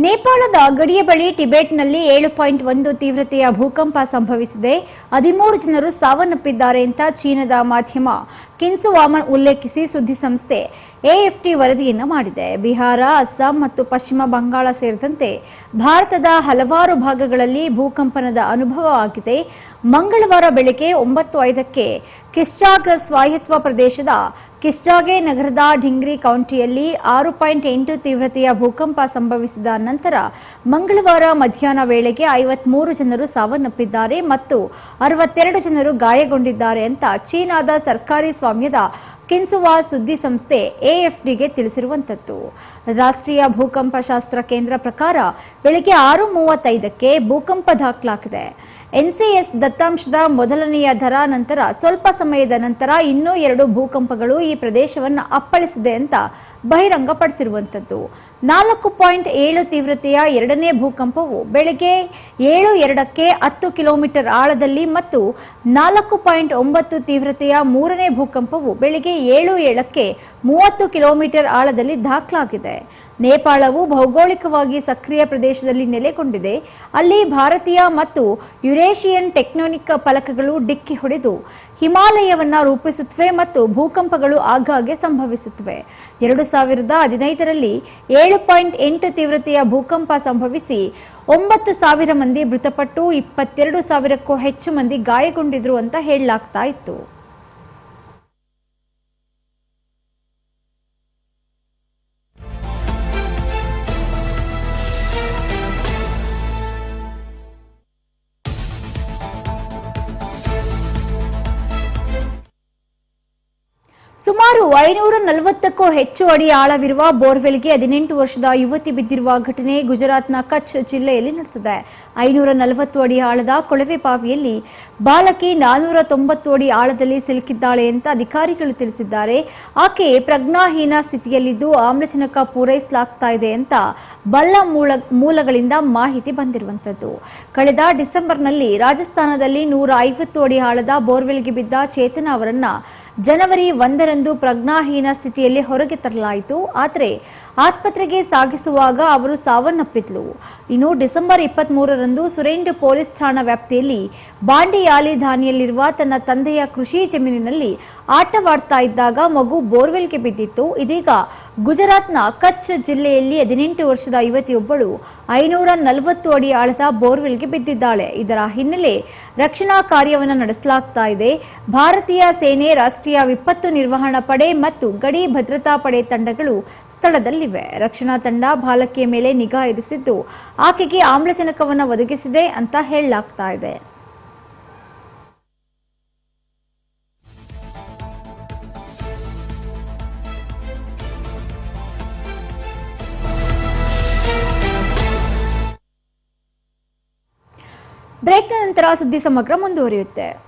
ನೇಪಾಳದ ಗಡಿಯ ಬಳಿ ಟಿಬೆಟ್ನಲ್ಲಿ ಏಳು ಪಾಯಿಂಟ್ ಒಂದು ತೀವ್ರತೆಯ ಭೂಕಂಪ ಸಂಭವಿಸಿದೆ. ಹದಿಮೂರು ಜನರು ಸಾವನ್ನಪ್ಪಿದ್ದಾರೆ ಅಂತ ಚೀನಾದ ಮಾಧ್ಯಮ ಕಿನ್ಸುವಾಮನ್ ಉಲ್ಲೇಖಿಸಿ ಸುದ್ದಿಸಂಸ್ಥೆ ಎಎಫ್ಟಿ ವರದಿಯನ್ನು ಮಾಡಿದೆ. ಬಿಹಾರ, ಅಸ್ಸಾಂ ಮತ್ತು ಪಶ್ಚಿಮ ಬಂಗಾಳ ಸೇರಿದಂತೆ ಭಾರತದ ಹಲವಾರು ಭಾಗಗಳಲ್ಲಿ ಭೂಕಂಪನದ ಅನುಭವವಾಗಿದೆ ಮಂಗಳವಾರ ಬೆಳಗ್ಗೆ ಒಂಬತ್ತು ಐದಕ್ಕೆ ಕಿಶ್ಚಾಗ್ ಸ್ವಾಯತ್ವ ಪ್ರದೇಶದ ಕಿಶ್ಚಾಗೆ ನಗರದ ಢಿಂಗ್ರಿ ಕೌಂಟಿಯಲ್ಲಿ ಆರು ಪಾಯಿಂಟ್ ಎಂಟು ತೀವ್ರತೆಯ ಭೂಕಂಪ ಸಂಭವಿಸಿದ ನಂತರ ಮಂಗಳವಾರ ಮಧ್ಯಾಹ್ನ ವೇಳೆಗೆ ಐವತ್ಮೂರು ಜನರು ಸಾವನ್ನಪ್ಪಿದ್ದಾರೆ ಮತ್ತು ಅರವತ್ತೆರಡು ಜನರು ಗಾಯಗೊಂಡಿದ್ದಾರೆ ಅಂತ ಚೀನಾದ ಸರ್ಕಾರಿ ಸ್ವಾಮ್ಯದ ಕಿನ್ಸುವಾ ಸುದ್ದಿ ಸಂಸ್ಥೆ ಎಎಫ್ಡಿಗೆ ತಿಳಿಸಿರುವಂಥದ್ದು. ರಾಷ್ಟ್ರೀಯ ಭೂಕಂಪ ಶಾಸ್ತ್ರ ಕೇಂದ್ರ ಪ್ರಕಾರ ಬೆಳಗ್ಗೆ ಆರು ಮೂವತ್ತೈದಕ್ಕೆ ಭೂಕಂಪ ದಾಖಲಾಗಿದೆ. ಎನ್ಸಿಎಸ್ ದತ್ತಾಂಶದ ಮೊದಲನೆಯ ದರ ನಂತರ ಸ್ವಲ್ಪ ಸಮಯದ ನಂತರ ಇನ್ನೂ ಎರಡು ಭೂಕಂಪಗಳು ಈ ಪ್ರದೇಶವನ್ನು ಅಪ್ಪಳಿಸಿದೆ ಅಂತ ಬಹಿರಂಗಪಡಿಸಿರುವಂಥದ್ದು. ನಾಲ್ಕು ಪಾಯಿಂಟ್ ಏಳು ತೀವ್ರತೆಯ ಎರಡನೇ ಭೂಕಂಪವು ಬೆಳಗ್ಗೆ ಏಳು ಎರಡಕ್ಕೆ ಹತ್ತು ಕಿಲೋಮೀಟರ್ ಆಳದಲ್ಲಿ ಮತ್ತು ನಾಲ್ಕು ಪಾಯಿಂಟ್ ಒಂಬತ್ತು ತೀವ್ರತೆಯ ಮೂರನೇ ಭೂಕಂಪವು ಬೆಳಗ್ಗೆ ಏಳು ಏಳಕ್ಕೆ ಮೂವತ್ತು ಕಿಲೋಮೀಟರ್ ಆಳದಲ್ಲಿ ದಾಖಲಾಗಿದೆ. ನೇಪಾಳವು ಭೌಗೋಳಿಕವಾಗಿ ಸಕ್ರಿಯ ಪ್ರದೇಶದಲ್ಲಿ ನೆಲೆಗೊಂಡಿದೆ. ಅಲ್ಲಿ ಭಾರತೀಯ ಮತ್ತು ಯುರೇಷಿಯನ್ ಟೆಕ್ನೋನಿಕ್ ಫಲಕಗಳು ಡಿಕ್ಕಿ ಹೊಡೆದು ಹಿಮಾಲಯವನ್ನ ರೂಪಿಸುತ್ತವೆ ಮತ್ತು ಭೂಕಂಪಗಳು ಆಗಾಗ್ಗೆ ಸಂಭವಿಸುತ್ತವೆ. ಎರಡು ಸಾವಿರದ ಹದಿನೈದರಲ್ಲಿ ಏಳು ಪಾಯಿಂಟ್ ಎಂಟು ತೀವ್ರತೆಯ ಭೂಕಂಪ ಸಂಭವಿಸಿ ಒಂಬತ್ತು ಸಾವಿರ ಮಂದಿ ಮೃತಪಟ್ಟು ಇಪ್ಪತ್ತೆರಡು ಸಾವಿರಕ್ಕೂ ಹೆಚ್ಚು ಮಂದಿ ಗಾಯಗೊಂಡಿದ್ರು ಅಂತ ಹೇಳಲಾಗ್ತಾ ಇತ್ತು. ಸುಮಾರು ಐನೂರ ನಲವತ್ತಕ್ಕೂ ಹೆಚ್ಚು ಅಡಿ ಆಳವಿರುವ ಬೋರ್ವೆಲ್ಗೆ ಹದಿನೆಂಟು ವರ್ಷದ ಯುವತಿ ಬಿದ್ದಿರುವ ಘಟನೆ ಗುಜರಾತ್ನ ಕಚ್ ಜಿಲ್ಲೆಯಲ್ಲಿ ನಡೆದಿದೆ. ಐನೂರ ನಲವತ್ತು ಅಡಿ ಆಳದ ಕೊಳವೆ ಬಾವಿಯಲ್ಲಿ ಬಾಲಕಿ ನಾನೂರ ತೊಂಬತ್ತು ಅಡಿ ಆಳದಲ್ಲಿ ಸಿಲುಕಿದ್ದಾಳೆ ಅಂತ ಅಧಿಕಾರಿಗಳು ತಿಳಿಸಿದ್ದಾರೆ. ಆಕೆ ಪ್ರಜ್ಞಾಹೀನ ಸ್ಥಿತಿಯಲ್ಲಿದ್ದು ಆಮ್ಲಜನಕ ಪೂರೈಸಲಾಗ್ತಾ ಇದೆ ಅಂತ ಬಲ್ಲ ಮೂಲ ಮೂಲಗಳಿಂದ ಮಾಹಿತಿ ಬಂದಿರುವಂತದ್ದು ಕಳೆದ ಡಿಸೆಂಬರ್ನಲ್ಲಿ ರಾಜಸ್ಥಾನದಲ್ಲಿ ನೂರ ಐವತ್ತು ಅಡಿ ಆಳದ ಬೋರ್ವೆಲ್ಗೆ ಬಿದ್ದ ಚೇತನ ಅವರನ್ನ ಜನವರಿ ಒಂದರಂದು ಪ್ರಜ್ಞಾಹೀನ ಸ್ಥಿತಿಯಲ್ಲಿ ಹೊರಗೆ ತರಲಾಯಿತು. ಆದರೆ ಆಸ್ಪತ್ರೆಗೆ ಸಾಗಿಸುವಾಗ ಅವರು ಸಾವನ್ನಪ್ಪಿದ್ಲು. ಇನ್ನು ಡಿಸೆಂಬರ್ ಇಪ್ಪತ್ತ್ ಮೂರರಂದು ಸುರೇಂದ್ರ ಪೊಲೀಸ್ ಠಾಣಾ ವ್ಯಾಪ್ತಿಯಲ್ಲಿ ಬಾಂಡಿಯಾಲಿ ಧಾನಿಯಲ್ಲಿರುವ ತನ್ನ ತಂದೆಯ ಕೃಷಿ ಜಮೀನಿನಲ್ಲಿ ಆಟವಾಡ್ತಾ ಇದ್ದಾಗ ಮಗು ಬೋರ್ವೆಲ್ಗೆ ಬಿದ್ದಿತ್ತು. ಇದೀಗ ಗುಜರಾತ್ನ ಕಚ್ ಜಿಲ್ಲೆಯಲ್ಲಿ ಹದಿನೆಂಟು ವರ್ಷದ ಯುವತಿಯೊಬ್ಬಳು ಐನೂರ ನಲವತ್ತು ಅಡಿ ಆಳದ ಬೋರ್ವೆಲ್ಗೆ ಬಿದ್ದಿದ್ದಾಳೆ. ಇದರ ಹಿನ್ನೆಲೆ ರಕ್ಷಣಾ ಕಾರ್ಯವನ್ನು ನಡೆಸಲಾಗ್ತಾ ಇದೆ. ಭಾರತೀಯ ಸೇನೆ ರಾಷ್ಟ್ರೀಯ ವಿಪತ್ತು ನಿರ್ವಹಣಾ ಪಡೆ ಮತ್ತು ಗಡಿ ಭದ್ರತಾ ಪಡೆ ತಂಡಗಳು ಸ್ಥಳದಲ್ಲಿವೆ ರಕ್ಷಣಾ ತಂಡ ಬಾಲಕಿಯ ಮೇಲೆ ನಿಗಾ ಇರಿಸಿದ್ದು. ಆಕೆಗೆ ಆಮ್ಲಜನಕವನ್ನು ಒದಗಿಸಿದೆ ಅಂತ ಹೇಳಲಾಗ್ತಾ ಇದೆ. ಬ್ರೇಕ್ನ ನಂತರ ಸುದ್ದಿ ಸಮಗ್ರ ಮುಂದುವರಿಯುತ್ತೆ.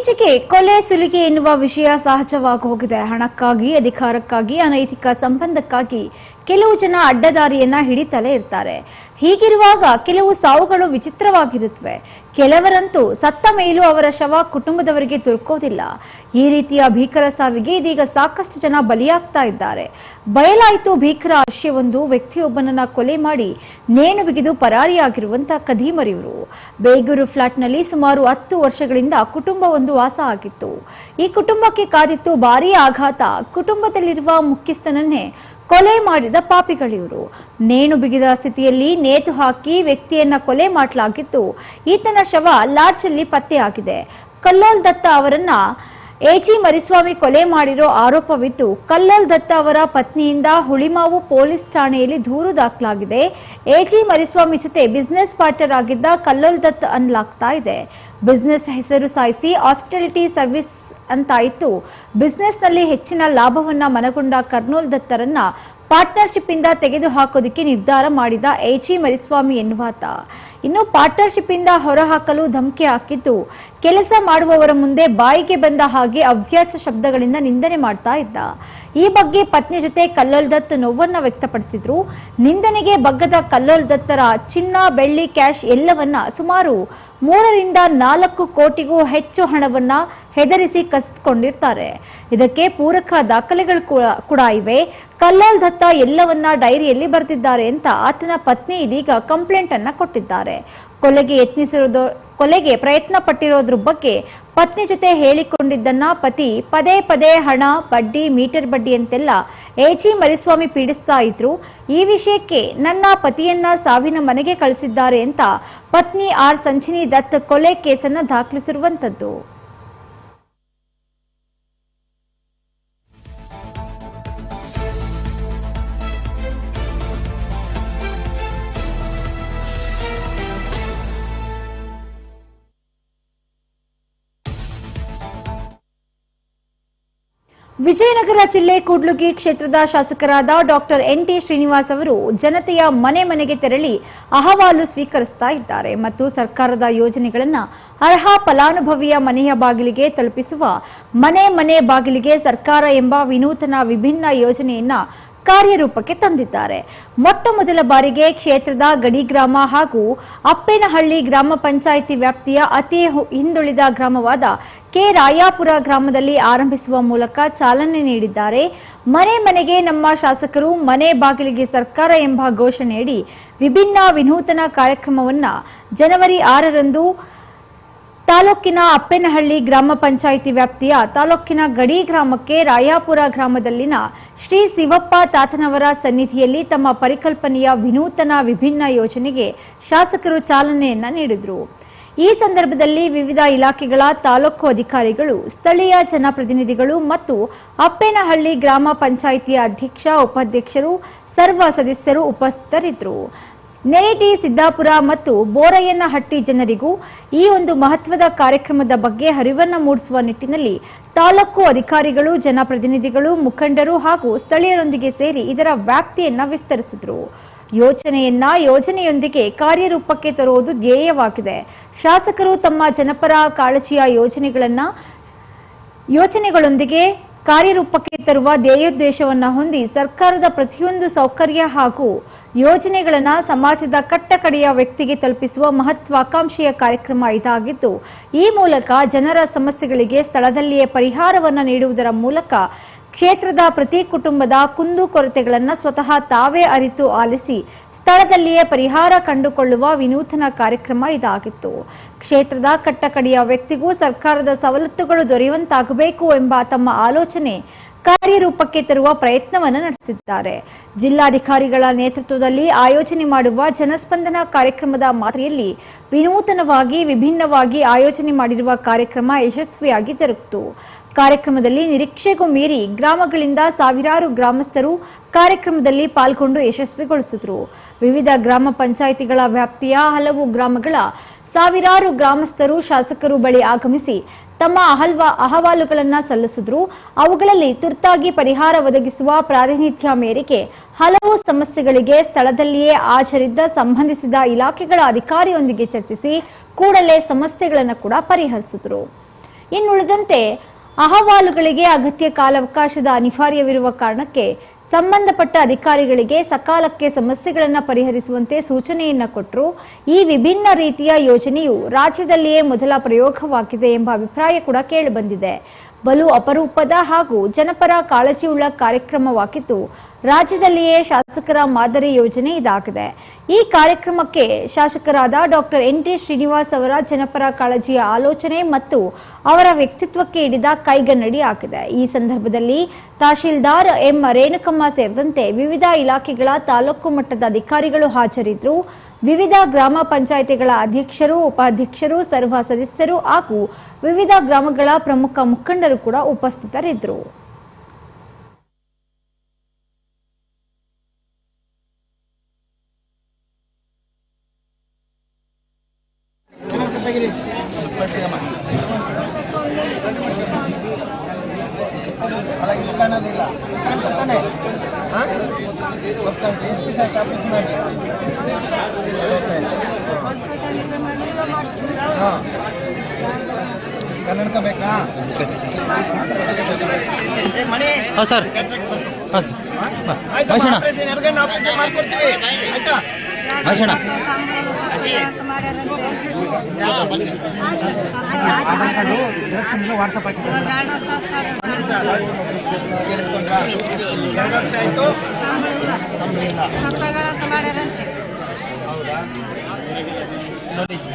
ಇತ್ತೀಚೆಗೆ ಕೊಲೆ ಸುಲಿಗೆ ಎನ್ನುವ ವಿಷಯ ಸಹಜವಾಗಿ ಹೋಗಿದೆ. ಹಣಕ್ಕಾಗಿ ಅಧಿಕಾರಕ್ಕಾಗಿ ಅನೈತಿಕ ಸಂಬಂಧಕ್ಕಾಗಿ ಕೆಲವು ಜನ ಅಡ್ಡದಾರಿಯನ್ನ ಹಿಡಿತಲೇ ಇರ್ತಾರೆ. ಹೀಗಿರುವಾಗ ಕೆಲವು ಸಾವುಗಳು ವಿಚಿತ್ರವಾಗಿರುತ್ತವೆ ಕೆಲವರಂತೂ ಸತ್ತ ಮೇಲೂ ಅವರ ಶವ ಕುಟುಂಬದವರಿಗೆ ದೊರಕೋದಿಲ್ಲ ಈ ರೀತಿಯ ಭೀಕರ ಸಾವಿಗೆ ಇದೀಗ ಸಾಕಷ್ಟು ಜನ ಬಲಿಯಾಗ್ತಾ ಇದ್ದಾರೆ. ಬಯಲಾಯಿತು ಭೀಕರ ಆಶಯವೊಂದು ವ್ಯಕ್ತಿಯೊಬ್ಬನನ್ನ ಕೊಲೆ ಮಾಡಿ ನೇಣು ಬಿಗಿದು ಪರಾರಿಯಾಗಿರುವಂತ ಕದೀಮರಿವರು ಬೇಗೂರು ಫ್ಲಾಟ್ನಲ್ಲಿ ಸುಮಾರು ಹತ್ತು ವರ್ಷಗಳಿಂದ ಕುಟುಂಬವೊಂದು ವಾಸ ಆಗಿತ್ತು. ಈ ಕುಟುಂಬಕ್ಕೆ ಕಾದಿತ್ತು ಭಾರೀ ಆಘಾತ. ಕುಟುಂಬದಲ್ಲಿರುವ ಮುಖ್ಯಸ್ಥನನ್ನೇ ಕೊಲೆ ಮಾಡಿದ ಪಾಪಿಗಳಿವರು. ನೇಣು ಬಿಗಿದ ಸ್ಥಿತಿಯಲ್ಲಿ ನೇತು ಹಾಕಿ ವ್ಯಕ್ತಿಯನ್ನ ಕೊಲೆ ಮಾಡಲಾಗಿತ್ತು. ಈತನ ಶವ ಲಾಡ್ಜಲ್ಲಿ ಪತ್ತೆಯಾಗಿದೆ. ಕಲ್ಲೋಲ್ ದತ್ತ ಅವರನ್ನ ಎಜಿ ಮರಿಸ್ವಾಮಿ ಕೊಲೆ ಮಾಡಿರೋ ಆರೋಪವಿದ್ದು ಕಲ್ಲಲ್ ದತ್ತ ಅವರ ಪತ್ನಿಯಿಂದ ಹುಳಿಮಾವು ಪೊಲೀಸ್ ಠಾಣೆಯಲ್ಲಿ ದೂರು ದಾಖಲಾಗಿದೆ. ಎಜಿ ಮರಿಸ್ವಾಮಿ ಜೊತೆ ಬಿಸ್ನೆಸ್ ಪಾರ್ಟ್ನರ್ ಆಗಿದ್ದ ಕಲ್ಲಲ್ ದತ್ ಅನ್ಲಾಗ್ತಾ ಇದೆ. ಬಿಸ್ನೆಸ್ ಹೆಸರು ಸಾಯಿಸಿ ಹಾಸ್ಪಿಟಾಲಿಟಿ ಸರ್ವಿಸ್ ಅಂತಾಯಿತು ಬಿಸ್ನೆಸ್ನಲ್ಲಿ ಹೆಚ್ಚಿನ ಲಾಭವನ್ನ ಮನಗೊಂಡ ಕರ್ನೂಲ್ ದತ್ತರನ್ನ ಪಾರ್ಟ್ನರ್ಶಿಪ್ ಇಂದ ತೆಗೆದು ಹಾಕೋದಕ್ಕೆ ನಿರ್ಧಾರ ಮಾಡಿದ ಎಜಿ ಮರಿಸ್ವಾಮಿ ಎನ್ನುವಾತ. ಇನ್ನು ಪಾರ್ಟ್ನರ್ಶಿಪ್ ಇಂದ ಹೊರಹಾಕಲು ಧಮಕಿ ಹಾಕಿದ್ದು, ಕೆಲಸ ಮಾಡುವವರ ಮುಂದೆ ಬಾಯಿಗೆ ಬಂದ ಹಾಗೆ ಅವ್ಯಾಚ ಶಬ್ದಗಳಿಂದ ನಿಂದನೆ ಮಾಡ್ತಾ ಇದ್ದ. ಈ ಬಗ್ಗೆ ಪತ್ನಿ ಜೊತೆ ಕಲ್ಲೋಲ್ ದತ್ ನೋವನ್ನ ವ್ಯಕ್ತಪಡಿಸಿದ್ರು. ನಿಂದನೆಗೆ ಬಗ್ಗದ ಕಲ್ಲೋಲ್ ದತ್ತರ ಚಿನ್ನ, ಬೆಳ್ಳಿ, ಕ್ಯಾಶ್ ಎಲ್ಲವನ್ನ ಸುಮಾರು ಮೂರರಿಂದ ನಾಲ್ಕು ಕೋಟಿಗೂ ಹೆಚ್ಚು ಹಣವನ್ನ ಹೆದರಿಸಿ ಕಸಿದುಕೊಂಡಿರ್ತಾರೆ. ಇದಕ್ಕೆ ಪೂರಕ ದಾಖಲೆಗಳು ಕೂಡ- ಇವೆ. ಕಲ್ಲಾಲ್ ದತ್ತ ಎಲ್ಲವನ್ನ ಡೈರಿಯಲ್ಲಿ ಬರೆದಿದ್ದಾರೆ ಅಂತ ಆತನ ಪತ್ನಿ ಇದೀಗ ಕಂಪ್ಲೇಂಟ್ ಅನ್ನ ಕೊಟ್ಟಿದ್ದಾರೆ. ಕೊಲೆಗೆ ಯತ್ನಿಸಿರೋದು ಕೊಲೆಗೆ ಪ್ರಯತ್ನ ಪಟ್ಟಿರೋದ್ರ ಬಗ್ಗೆ ಪತ್ನಿ ಜೊತೆ ಹೇಳಿಕೊಂಡಿದ್ದನ್ನ ಪತಿ ಪದೇ ಪದೇ ಹಣ, ಬಡ್ಡಿ, ಮೀಟರ್ ಬಡ್ಡಿ ಅಂತೆಲ್ಲ ಎಜಿ ಮರಿಸ್ವಾಮಿ ಪೀಡಿಸ್ತಾ ಇದ್ರು. ಈ ವಿಷಯಕ್ಕೆ ನನ್ನ ಪತಿಯನ್ನ ಸಾವಿನ ಮನೆಗೆ ಕಳಿಸಿದ್ದಾರೆ ಅಂತ ಪತ್ನಿ ಆರ್ ಸಂಚಿನಿ ದತ್ ಕೊಲೆ ಕೇಸನ್ನ ದಾಖಲಿಸಿರುವಂತದ್ದು ವಿಜಯನಗರ ಜಿಲ್ಲೆ ಕೂಡ್ಲುಗಿ ಕ್ಷೇತ್ರದ ಶಾಸಕರಾದ ಡಾಕ್ಟರ್ ಎನ್ ಟಿ ಶ್ರೀನಿವಾಸ್ ಅವರು ಜನತೆಯ ಮನೆ ಮನೆಗೆ ತೆರಳಿ ಅಹವಾಲು ಸ್ವೀಕರಿಸ್ತಾ ಇದ್ದಾರೆ ಮತ್ತು ಸರ್ಕಾರದ ಯೋಜನೆಗಳನ್ನು ಅರ್ಹ ಫಲಾನುಭವಿಯ ಮನೆಯ ಬಾಗಿಲಿಗೆ ತಲುಪಿಸುವ ಮನೆ ಮನೆ ಬಾಗಿಲಿಗೆ ಸರ್ಕಾರ ಎಂಬ ವಿನೂತನ ವಿಭಿನ್ನ ಯೋಜನೆಯನ್ನ ಕಾರ್ಯರೂಪಕ್ಕೆ ತಂದಿದ್ದಾರೆ. ಮೊಟ್ಟ ಮೊದಲ ಬಾರಿಗೆ ಕ್ಷೇತ್ರದ ಗಡಿ ಗ್ರಾಮ ಹಾಗೂ ಅಪ್ಪೇನಹಳ್ಳಿ ಗ್ರಾಮ ಪಂಚಾಯಿತಿ ವ್ಯಾಪ್ತಿಯ ಅತಿ ಹಿಂದುಳಿದ ಗ್ರಾಮವಾದ ಕೆ ರಾಯಾಪುರ ಗ್ರಾಮದಲ್ಲಿ ಆರಂಭಿಸುವ ಮೂಲಕ ಚಾಲನೆ ನೀಡಿದ್ದಾರೆ. ಮನೆ ಮನೆಗೆ ನಮ್ಮ ಶಾಸಕರು ಮನೆ ಬಾಗಿಲಿಗೆ ಸರ್ಕಾರ ಎಂಬ ಘೋಷಣೆಯಡಿ ವಿಭಿನ್ನ ವಿನೂತನ ಕಾರ್ಯಕ್ರಮವನ್ನು ಜನವರಿ ಆರರಂದು ತಾಲೂಕಿನ ಅಪ್ಪೇನಹಳ್ಳಿ ಗ್ರಾಮ ಪಂಚಾಯಿತಿ ವ್ಯಾಪ್ತಿಯ ತಾಲೂಕಿನ ಗಡಿ ಗ್ರಾಮಕ್ಕೆ ರಾಯಾಪುರ ಗ್ರಾಮದಲ್ಲಿನ ಶ್ರೀ ಶಿವಪ್ಪ ತಾತನವರ ಸನ್ನಿಧಿಯಲ್ಲಿ ತಮ್ಮ ಪರಿಕಲ್ಪನೆಯ ವಿನೂತನ ವಿಭಿನ್ನ ಯೋಜನೆಗೆ ಶಾಸಕರು ಚಾಲನೆಯನ್ನ ನೀಡಿದರು. ಈ ಸಂದರ್ಭದಲ್ಲಿ ವಿವಿಧ ಇಲಾಖೆಗಳ ತಾಲೂಕು ಅಧಿಕಾರಿಗಳು, ಸ್ಥಳೀಯ ಜನಪ್ರತಿನಿಧಿಗಳು ಮತ್ತು ಅಪ್ಪೇನಹಳ್ಳಿ ಗ್ರಾಮ ಪಂಚಾಯಿತಿಯ ಅಧ್ಯಕ್ಷ, ಉಪಾಧ್ಯಕ್ಷರು, ಸರ್ವ ಸದಸ್ಯರು ಉಪಸ್ಥಿತರಿದ್ದರು. ನೆರೆಟಿ ಸಿದ್ದಾಪುರ ಮತ್ತು ಬೋರಯ್ಯನಹಟ್ಟಿ ಜನರಿಗೂ ಈ ಒಂದು ಮಹತ್ವದ ಕಾರ್ಯಕ್ರಮದ ಬಗ್ಗೆ ಅರಿವನ್ನು ಮೂಡಿಸುವ ನಿಟ್ಟಿನಲ್ಲಿ ತಾಲೂಕು ಅಧಿಕಾರಿಗಳು, ಜನಪ್ರತಿನಿಧಿಗಳು, ಮುಖಂಡರು ಹಾಗೂ ಸ್ಥಳೀಯರೊಂದಿಗೆ ಸೇರಿ ಇದರ ವ್ಯಾಪ್ತಿಯನ್ನು ವಿಸ್ತರಿಸಿದ್ರು. ಯೋಜನೆಯನ್ನ ಯೋಜನೆಯೊಂದಿಗೆ ಕಾರ್ಯರೂಪಕ್ಕೆ ತರುವುದು ಧ್ಯೇಯವಾಗಿದೆ. ಶಾಸಕರು ತಮ್ಮ ಜನಪರ ಕಾಳಜಿಯ ಯೋಜನೆಗಳನ್ನು ಯೋಚನೆಗಳೊಂದಿಗೆ ಕಾರ್ಯರೂಪಕ್ಕೆ ತರುವ ಧ್ಯೇಯೋದ್ದೇಶವನ್ನು ಹೊಂದಿ ಸರ್ಕಾರದ ಪ್ರತಿಯೊಂದು ಸೌಕರ್ಯ ಹಾಗೂ ಯೋಜನೆಗಳನ್ನ ಸಮಾಜದ ಕಟ್ಟಕಡೆಯ ವ್ಯಕ್ತಿಗೆ ತಲುಪಿಸುವ ಮಹತ್ವಾಕಾಂಕ್ಷೆಯ ಕಾರ್ಯಕ್ರಮ ಇದಾಗಿದ್ದು, ಈ ಮೂಲಕ ಜನರ ಸಮಸ್ಯೆಗಳಿಗೆ ಸ್ಥಳದಲ್ಲಿಯೇ ಪರಿಹಾರವನ್ನು ನೀಡುವುದರ ಮೂಲಕ ಕ್ಷೇತ್ರದ ಪ್ರತಿ ಕುಟುಂಬದ ಕುಂದು ಕೊರತೆಗಳನ್ನು ಸ್ವತಃ ತಾವೇ ಅರಿತು ಆಲಿಸಿ ಸ್ಥಳದಲ್ಲಿಯೇ ಪರಿಹಾರ ಕಂಡುಕೊಳ್ಳುವ ವಿನೂತನ ಕಾರ್ಯಕ್ರಮ ಇದಾಗಿತ್ತು. ಕ್ಷೇತ್ರದ ಕಟ್ಟಕಡೆಯ ವ್ಯಕ್ತಿಗೂ ಸರ್ಕಾರದ ಸವಲತ್ತುಗಳು ದೊರೆಯುವಂತಾಗಬೇಕು ಎಂಬ ತಮ್ಮ ಆಲೋಚನೆ ಕಾರ್ಯರೂಪಕ್ಕೆ ತರುವ ಪ್ರಯತ್ನವನ್ನು ನಡೆಸಿದ್ದಾರೆ. ಜಿಲ್ಲಾಧಿಕಾರಿಗಳ ನೇತೃತ್ವದಲ್ಲಿ ಆಯೋಜನೆ ಮಾಡುವ ಜನಸ್ಪಂದನ ಕಾರ್ಯಕ್ರಮದ ಮಾದರಿಯಲ್ಲಿ ವಿನೂತನವಾಗಿ ವಿಭಿನ್ನವಾಗಿ ಆಯೋಜನೆ ಮಾಡಿರುವ ಕಾರ್ಯಕ್ರಮ ಯಶಸ್ವಿಯಾಗಿ ಜರುಗಿತು. ಕಾರ್ಯಕ್ರಮದಲ್ಲಿ ನಿರೀಕ್ಷೆಗೂ ಮೀರಿ ಗ್ರಾಮಗಳಿಂದ ಸಾವಿರಾರು ಗ್ರಾಮಸ್ಥರು ಕಾರ್ಯಕ್ರಮದಲ್ಲಿ ಪಾಲ್ಗೊಂಡು ಯಶಸ್ವಿಗೊಳಿಸಿದ್ರು. ವಿವಿಧ ಗ್ರಾಮ ಪಂಚಾಯಿತಿಗಳ ವ್ಯಾಪ್ತಿಯ ಹಲವು ಗ್ರಾಮಗಳ ಸಾವಿರಾರು ಗ್ರಾಮಸ್ಥರು ಶಾಸಕರು ಬಳಿ ಆಗಮಿಸಿ ತಮ್ಮ ಅಹಲ್ವ ಅಹವಾಲುಗಳನ್ನು ಸಲ್ಲಿಸಿದ್ರು. ಅವುಗಳಲ್ಲಿ ತುರ್ತಾಗಿ ಪರಿಹಾರ ಒದಗಿಸುವ ಪ್ರಾತಿನಿಧ್ಯ ಮೇರೆಗೆ ಹಲವು ಸಮಸ್ಯೆಗಳಿಗೆ ಸ್ಥಳದಲ್ಲಿಯೇ ಹಾಜರಿದ್ದ ಸಂಬಂಧಿಸಿದ ಇಲಾಖೆಗಳ ಅಧಿಕಾರಿಯೊಂದಿಗೆ ಚರ್ಚಿಸಿ ಕೂಡಲೇ ಸಮಸ್ಯೆಗಳನ್ನು ಕೂಡ ಪರಿಹರಿಸಿದ್ರು. ಇನ್ನುಳಿದಂತೆ ಅಹವಾಲುಗಳಿಗೆ ಅಗತ್ಯ ಕಾಲಾವಕಾಶದ ಅನಿವಾರ್ಯವಿರುವ ಕಾರಣಕ್ಕೆ ಸಂಬಂಧಪಟ್ಟ ಅಧಿಕಾರಿಗಳಿಗೆ ಸಕಾಲಕ್ಕೆ ಸಮಸ್ಯೆಗಳನ್ನು ಪರಿಹರಿಸುವಂತೆ ಸೂಚನೆಯನ್ನು ಕೊಟ್ಟರು ಈ ವಿಭಿನ್ನ ರೀತಿಯ ಯೋಜನೆಯು ರಾಜ್ಯದಲ್ಲಿಯೇ ಮೊದಲ ಪ್ರಯೋಗವಾಗಿದೆ ಎಂಬ ಅಭಿಪ್ರಾಯ ಕೂಡ ಕೇಳಿಬಂದಿದೆ ಬಲು ಅಪರೂಪದ ಹಾಗೂ ಜನಪರ ಕಾಳಜಿಯುಳ್ಳ ಕಾರ್ಯಕ್ರಮವಾಗಿದ್ದು, ರಾಜ್ಯದಲ್ಲಿಯೇ ಶಾಸಕರ ಮಾದರಿ ಯೋಜನೆ ಇದಾಗಿದೆ. ಈ ಕಾರ್ಯಕ್ರಮಕ್ಕೆ ಶಾಸಕರಾದ ಡಾಕ್ಟರ್ ಎನ್ ಟಿ ಶ್ರೀನಿವಾಸ್ ಅವರ ಜನಪರ ಕಾಳಜಿಯ ಆಲೋಚನೆ ಮತ್ತು ಅವರ ವ್ಯಕ್ತಿತ್ವಕ್ಕೆ ಹಿಡಿದ ಕೈಗನ್ನಡಿ ಆಗಿದೆ. ಈ ಸಂದರ್ಭದಲ್ಲಿ ತಹಶೀಲ್ದಾರ್ ಎಂ. ರೇಣುಕಮ್ಮ ಸೇರಿದಂತೆ ವಿವಿಧ ಇಲಾಖೆಗಳ ತಾಲೂಕು ಮಟ್ಟದ ಅಧಿಕಾರಿಗಳು ಹಾಜರಿದ್ದರು. ವಿವಿಧ ಗ್ರಾಮ ಪಂಚಾಯಿತಿಗಳ ಅಧ್ಯಕ್ಷರು ಉಪಾಧ್ಯಕ್ಷರು ಸರ್ವ ಸದಸ್ಯರು ಹಾಗೂ ವಿವಿಧ ಗ್ರಾಮಗಳ ಪ್ರಮುಖ ಮುಖಂಡರು ಕೂಡ ಉಪಸ್ಥಿತರಿದ್ದರು. ಅಲ್ಲ ಇದು ಕಾಣೋದಿಲ್ಲ ಕಾಣ್ತಾನೆ ಹಾಂ? ಎಸ್ ಪಿ ಆಯ್ತು ಆಫೀಸ್ ಮಾಡಿ. ಹಾಂ. ಕನ್ನಡಕ ಬೇಕಾ? ಹಾಂ ಸರ್. ಹಾಂ ಸರ್. ಭಾಷಣ. ಮಹೇಶಣ್ಣ ವಾಟ್ಸಪ್ ಕೇಳಿಸ್ಕೊಂಡ್ರಾ ಎರಡು ವರ್ಷ ಆಯ್ತು ಇಲ್ಲ ಹೌದಾ ನೋಡಿ ಇದು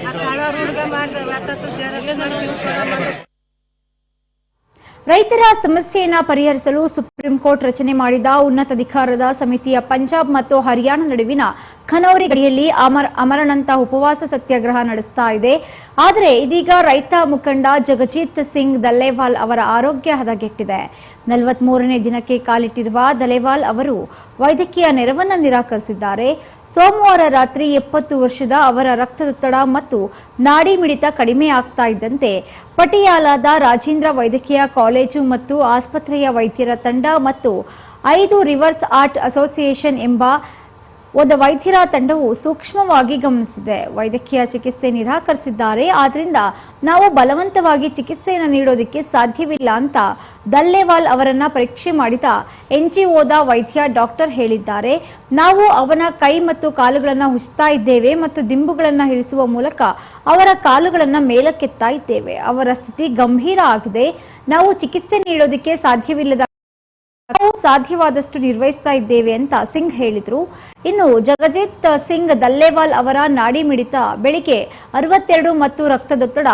ರೈತರ ಸಮಸ್ಯೆಯನ್ನು ಪರಿಹರಿಸಲು ಸುಪ್ರೀಂ ಕೋರ್ಟ್ ರಚನೆ ಮಾಡಿದ ಉನ್ನತಾಧಿಕಾರದ ಸಮಿತಿಯ ಪಂಜಾಬ್ ಮತ್ತು ಹರಿಯಾಣ ನಡುವಿನ ಖನೌರಿ ಗಡಿಯಲ್ಲಿ ಅಮರ್ ಅಮರನಂತ ಉಪವಾಸ ಸತ್ಯಾಗ್ರಹ ನಡೆಸ್ತಾ ಇದೆ. ಆದರೆ ಇದೀಗ ರೈತ ಮುಖಂಡ ಜಗಜೀತ್ ಸಿಂಗ್ ದಲ್ಲೇವಾಲ್ ಅವರ ಆರೋಗ್ಯ ಹದಗೆಟ್ಟಿದೆ. ನಲವತ್ಮೂರನೇ ದಿನಕ್ಕೆ ಕಾಲಿಟ್ಟಿರುವ ದಲೇವಾಲ್ ಅವರು ವೈದ್ಯಕೀಯ ನೆರವನ್ನು ನಿರಾಕರಿಸಿದ್ದಾರೆ. ಸೋಮವಾರ ರಾತ್ರಿ ಎಪ್ಪತ್ತು ವರ್ಷದ ಅವರ ರಕ್ತದೊತ್ತಡ ಮತ್ತು ನಾಡಿ ಮಿಡಿತ ಕಡಿಮೆ ಆಗ್ತಾ ಇದ್ದಂತೆ ಪಟಿಯಾಲಾದ ರಾಜೇಂದ್ರ ವೈದ್ಯಕೀಯ ಕಾಲೇಜು ಮತ್ತು ಆಸ್ಪತ್ರೆಯ ವೈದ್ಯರ ತಂಡ ಮತ್ತು ಐದು ರಿವರ್ಸ್ ಆರ್ಟ್ ಅಸೋಸಿಯೇಷನ್ ಎಂಬ ಓದ ವೈದ್ಯರ ತಂಡವು ಸೂಕ್ಷ್ಮವಾಗಿ ಗಮನಿಸಿದೆ. ವೈದ್ಯಕೀಯ ಚಿಕಿತ್ಸೆ ನಿರಾಕರಿಸಿದ್ದಾರೆ. ಆದ್ರಿಂದ ನಾವು ಬಲವಂತವಾಗಿ ಚಿಕಿತ್ಸೆಯನ್ನು ನೀಡೋದಕ್ಕೆ ಸಾಧ್ಯವಿಲ್ಲ ಅಂತ ದಲ್ಲೇವಾಲ್ ಅವರನ್ನ ಪರೀಕ್ಷೆ ಮಾಡಿದ ಎನ್ಜಿಒದ ವೈದ್ಯ ಡಾಕ್ಟರ್ ಹೇಳಿದ್ದಾರೆ. ನಾವು ಅವನ ಕೈ ಮತ್ತು ಕಾಲುಗಳನ್ನು ಹುಚ್ಚುತ್ತಾ ಇದ್ದೇವೆ ಮತ್ತು ದಿಂಬುಗಳನ್ನು ಇರಿಸುವ ಮೂಲಕ ಅವರ ಕಾಲುಗಳನ್ನು ಮೇಲಕ್ಕೆತ್ತಾ ಇದ್ದೇವೆ. ಅವರ ಸ್ಥಿತಿ ಗಂಭೀರ ಆಗಿದೆ. ನಾವು ಚಿಕಿತ್ಸೆ ನೀಡೋದಕ್ಕೆ ಸಾಧ್ಯವಿಲ್ಲದ ನಾವು ಸಾಧ್ಯವಾದಷ್ಟು ನಿರ್ವಹಿಸ್ತಾ ಇದ್ದೇವೆ ಅಂತ ಸಿಂಗ್ ಹೇಳಿದ್ರು. ಇನ್ನು ಜಗಜಿತ್ ಸಿಂಗ್ ದಲ್ಲೇವಾಲ್ ಅವರ ನಾಡಿ ಮಿಡಿತ ಬೆಳಿಗ್ಗೆ ಅರವತ್ತೆರಡು ಮತ್ತು ರಕ್ತದೊತ್ತಡ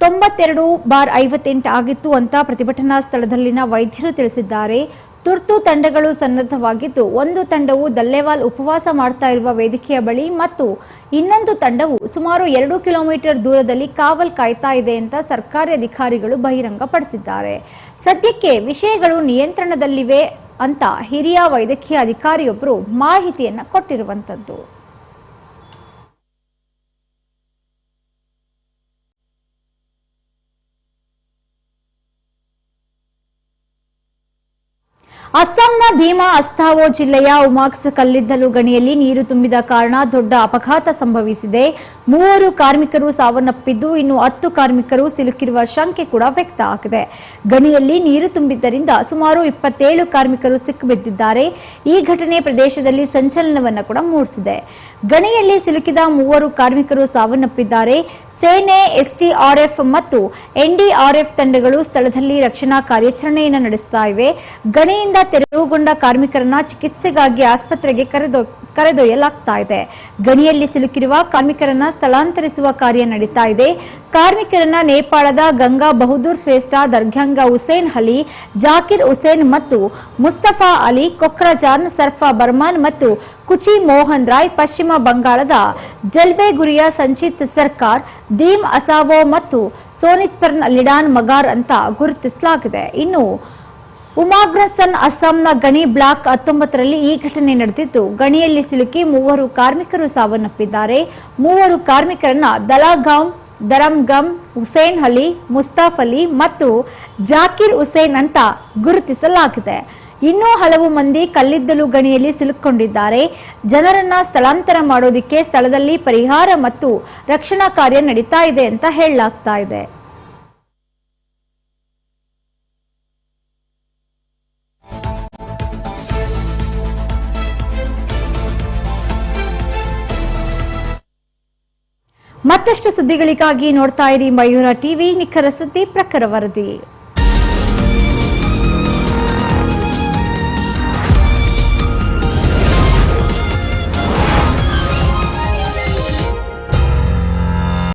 ತೊಂಬತ್ತೆರಡು ಬಾರ್ ಐವತ್ತೆಂಟು ಆಗಿತ್ತು ಅಂತ ಪ್ರತಿಭಟನಾ ಸ್ಥಳದಲ್ಲಿನ ವೈದ್ಯರು ತಿಳಿಸಿದ್ದಾರೆ. ತುರ್ತು ತಂಡಗಳು ಸನ್ನದ್ಧವಾಗಿದ್ದು, ಒಂದು ತಂಡವು ದಲ್ಲೇವಾಲ್ ಉಪವಾಸ ಮಾಡ್ತಾ ಇರುವ ವೇದಿಕೆಯ ಬಳಿ ಮತ್ತು ಇನ್ನೊಂದು ತಂಡವು ಸುಮಾರು ಎರಡು ಕಿಲೋಮೀಟರ್ ದೂರದಲ್ಲಿ ಕಾವಲ್ ಕಾಯ್ತಾ ಇದೆ ಅಂತ ಸರ್ಕಾರಿ ಅಧಿಕಾರಿಗಳು ಬಹಿರಂಗಪಡಿಸಿದ್ದಾರೆ. ಸದ್ಯಕ್ಕೆ ವಿಷಯಗಳು ನಿಯಂತ್ರಣದಲ್ಲಿವೆ ಅಂತ ಹಿರಿಯ ವೈದ್ಯಕೀಯ ಅಧಿಕಾರಿಯೊಬ್ಬರು ಮಾಹಿತಿಯನ್ನು ಕೊಟ್ಟಿರುವಂತದ್ದು. ಅಸ್ಸಾಂನ ಧೀಮಾ ಅಸ್ತಾವೋ ಜಿಲ್ಲೆಯ ಉಮಾಕ್ಸ್ ಕಲ್ಲಿದ್ದಲು ಗಣಿಯಲ್ಲಿ ನೀರು ತುಂಬಿದ ಕಾರಣ ದೊಡ್ಡ ಅಪಘಾತ ಸಂಭವಿಸಿದೆ. ಮೂವರು ಕಾರ್ಮಿಕರು ಸಾವನ್ನಪ್ಪಿದ್ದು, ಇನ್ನು ಹತ್ತು ಕಾರ್ಮಿಕರು ಸಿಲುಕಿರುವ ಶಂಕೆ ಕೂಡ ವ್ಯಕ್ತ ಆಗಿದೆ. ಗಣಿಯಲ್ಲಿ ನೀರು ತುಂಬಿದ್ದರಿಂದ ಸುಮಾರು ಇಪ್ಪತ್ತೇಳು ಕಾರ್ಮಿಕರು ಸಿಕ್ಕಿಬಿದ್ದಿದ್ದಾರೆ ಈ ಘಟನೆ ಪ್ರದೇಶದಲ್ಲಿ ಸಂಚಲನವನ್ನು ಕೂಡ ಮೂಡಿಸಿದೆ. ಗಣಿಯಲ್ಲಿ ಸಿಲುಕಿದ ಮೂವರು ಕಾರ್ಮಿಕರು ಸಾವನ್ನಪ್ಪಿದ್ದಾರೆ. ಸೇನೆ ಎಸ್ಟಿಆರ್ಎಫ್ ಮತ್ತು ಎನ್ಡಿಆರ್ಎಫ್ ತಂಡಗಳು ಸ್ಥಳದಲ್ಲಿ ರಕ್ಷಣಾ ಕಾರ್ಯಾಚರಣೆಯನ್ನು ನಡೆಸ್ತಾ ಇವೆ. ಗಣಿಯಿಂದ ತೆರವುಗೊಂಡ ಕಾರ್ಮಿಕರನ್ನ ಚಿಕಿತ್ಸೆಗಾಗಿ ಆಸ್ಪತ್ರೆಗೆ ಕರೆದೊ, ಕರೆದೊಯ್ಯಲಾಗ್ತಾ ಇದೆ. ಗಣಿಯಲ್ಲಿ ಸಿಲುಕಿರುವ ಕಾರ್ಮಿಕರನ್ನ ಸ್ಥಳಾಂತರಿಸುವ ಕಾರ್ಯ ನಡೀತಾ ಇದೆ. ಕಾರ್ಮಿಕರನ್ನ ನೇಪಾಳದ ಗಂಗಾ ಬಹದ್ದೂರ್ ಶ್ರೇಷ್ಠ ದರ್ಗ್ಯಾಂಗ ಹುಸೇನ್ ಅಲಿ, ಜಾಕಿರ್ ಹುಸೇನ್ ಮತ್ತು ಮುಸ್ತಫಾ ಅಲಿ ಕೊಕ್ರಜಾನ್ ಸರ್ಫಾ ಬರ್ಮಾನ್ ಮತ್ತು ಕುಚಿ ಮೋಹನ್ ರಾಯ್ ಪಶ್ಚಿಮ ಬಂಗಾಳದ ಜಲ್ಬೇಗುರಿಯ ಸಂಚಿತ್ ಸರ್ಕಾರ್, ದೀಮ್ ಅಸಾವೋ ಮತ್ತು ಸೋನಿತ್ಪರ್ನ್ ಲಿಡಾನ್ ಮಗಾರ್ ಅಂತ ಗುರುತಿಸಲಾಗಿದೆ. ಇನ್ನು ಉಮಾಗ್ರಸನ್ ಅಸ್ಸಾಂನ ಗಣಿ ಬ್ಲಾಕ್ ಹತ್ತೊಂಬತ್ತರಲ್ಲಿ ಈ ಘಟನೆ ನಡೆದಿದ್ದು, ಗಣಿಯಲ್ಲಿ ಸಿಲುಕಿ ಮೂವರು ಕಾರ್ಮಿಕರು ಸಾವನ್ನಪ್ಪಿದ್ದಾರೆ. ಮೂವರು ಕಾರ್ಮಿಕರನ್ನ ದಲಾಗಾಂ ದರಂಗಂ ಹುಸೇನ್ ಅಲಿ, ಮುಸ್ತಾಫ್ ಅಲಿ ಮತ್ತು ಜಾಕಿರ್ ಹುಸೇನ್ ಅಂತ ಗುರುತಿಸಲಾಗಿದೆ. ಇನ್ನೂ ಹಲವು ಮಂದಿ ಕಲ್ಲಿದ್ದಲು ಗಣಿಯಲ್ಲಿ ಸಿಲುಕೊಂಡಿದ್ದಾರೆ ಜನರನ್ನ ಸ್ಥಳಾಂತರ ಮಾಡೋದಕ್ಕೆ ಸ್ಥಳದಲ್ಲಿ ಪರಿಹಾರ ಮತ್ತು ರಕ್ಷಣಾ ಕಾರ್ಯ ನಡೀತಾ ಇದೆ ಅಂತ ಹೇಳಲಾಗ್ತಾ ಇದೆ. ಮತ್ತಷ್ಟು ಸುದ್ದಿಗಳಿಗಾಗಿ ನೋಡ್ತಾ ಇರಿ ಮಯೂರ ಟಿವಿ ನಿಖರ ಸುದ್ದಿ ಪ್ರಖರ ವರದಿ.